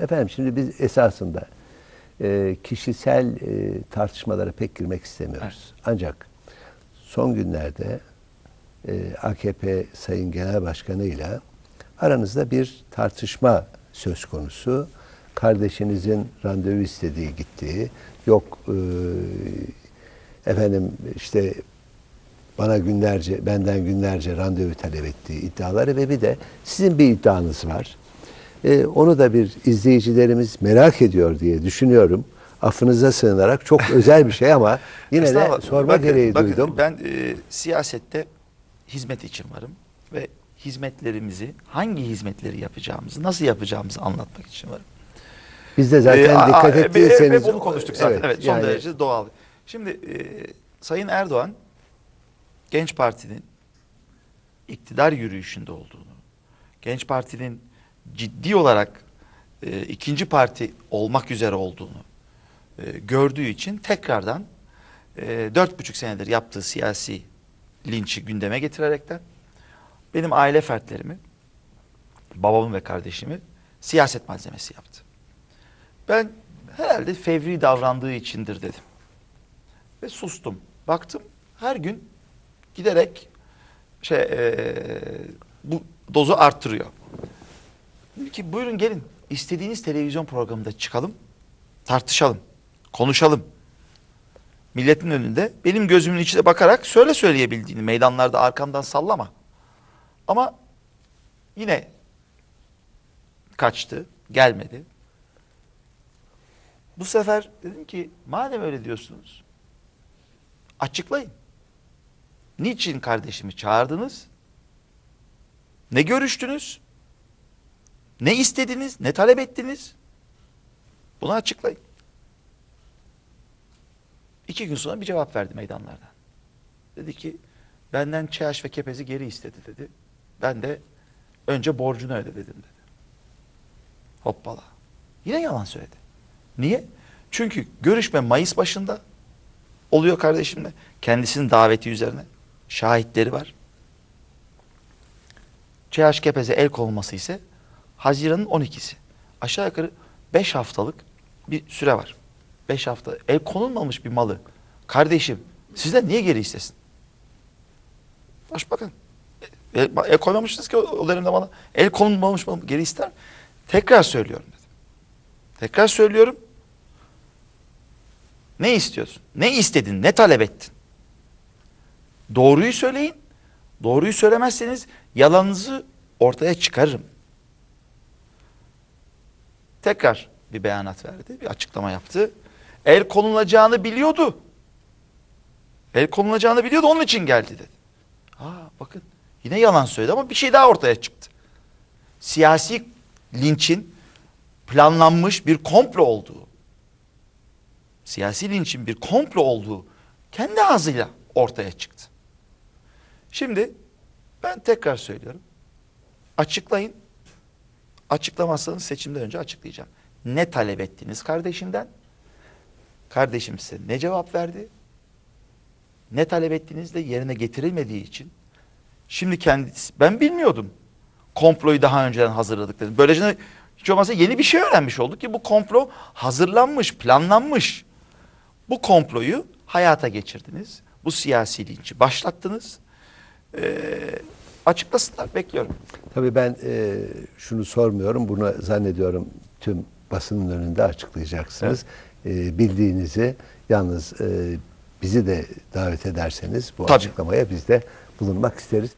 Efendim şimdi biz esasında e, kişisel e, tartışmalara pek girmek istemiyoruz. Ancak son günlerde e, AKP Sayın Genel Başkanı ile aranızda bir tartışma söz konusu. Kardeşinizin randevu istediği gittiği, yok e, efendim işte bana günlerce, benden günlerce randevu talep ettiği iddiaları ve bir de sizin bir iddianız var. Ee, onu da bir izleyicilerimiz merak ediyor diye düşünüyorum. Affınıza sığınarak çok özel bir şey ama yine de sorma Bakın- gereği bakın, duydum. Ben e, siyasette hizmet için varım ve hizmetlerimizi, hangi hizmetleri yapacağımızı, nasıl yapacağımızı anlatmak için varım. Biz de zaten Ee, dikkat ve- ettiyseniz... Ve bunu konuştuk zaten. Evet, son yani derece doğal. Şimdi e, Sayın Erdoğan Genç Parti'nin iktidar yürüyüşünde olduğunu, Genç Parti'nin ciddi olarak e, ikinci parti olmak üzere olduğunu e, gördüğü için tekrardan e, dört buçuk senedir yaptığı siyasi linçi gündeme getirerekten benim aile fertlerimi, babamı ve kardeşimi siyaset malzemesi yaptı. Ben herhalde fevri davrandığı içindir dedim. Ve sustum. Baktım her gün giderek şey eee, bu dozu arttırıyor. Ki buyurun gelin istediğiniz televizyon programında çıkalım, tartışalım, konuşalım. Milletin önünde benim gözümün içine bakarak söyle söyleyebildiğini meydanlarda arkamdan sallama. Ama yine kaçtı, gelmedi. Bu sefer dedim ki madem öyle diyorsunuz açıklayın. Niçin kardeşimi çağırdınız? Ne görüştünüz? Ne istediniz? Ne talep ettiniz? Bunu açıklayın. İki gün sonra bir cevap verdi meydanlardan. Dedi ki benden ÇH ve kepezi geri istedi dedi. Ben de önce borcunu öde dedim dedi. Hoppala. Yine yalan söyledi. Niye? Çünkü görüşme Mayıs başında oluyor kardeşimle. Kendisinin daveti üzerine. Şahitleri var. ÇH Kepez'e el konulması ise Haziran'ın 12'si. Aşağı yukarı 5 haftalık bir süre var. 5 hafta el konulmamış bir malı. Kardeşim sizden niye geri istesin? Başbakan. El, el koymamışsınız ki o, o dönemde bana. El konulmamış malı geri ister? Tekrar söylüyorum dedim. Tekrar söylüyorum. Ne istiyorsun? Ne istedin? Ne talep ettin? Doğruyu söyleyin. Doğruyu söylemezseniz yalanınızı ortaya çıkarırım. Tekrar bir beyanat verdi, bir açıklama yaptı. El konulacağını biliyordu. El konulacağını biliyordu, onun için geldi dedi. Aa bakın yine yalan söyledi ama bir şey daha ortaya çıktı. Siyasi linçin planlanmış bir komplo olduğu, siyasi linçin bir komplo olduğu kendi ağzıyla ortaya çıktı. Şimdi ben tekrar söylüyorum. Açıklayın. Açıklamazsanız seçimden önce açıklayacağım. Ne talep ettiniz kardeşimden? Kardeşim size ne cevap verdi? Ne talep ettiğiniz de yerine getirilmediği için şimdi kendisi ben bilmiyordum. Komployu daha önceden hazırladık dedim. Böylece hiç olmazsa yeni bir şey öğrenmiş olduk ki bu komplo hazırlanmış, planlanmış. Bu komployu hayata geçirdiniz. Bu siyasi linçi başlattınız. Ee, açıklasınlar bekliyorum. Tabii ben e, şunu sormuyorum. Bunu zannediyorum tüm basının önünde açıklayacaksınız. E, bildiğinizi yalnız e, bizi de davet ederseniz bu Tabii. açıklamaya biz de bulunmak isteriz.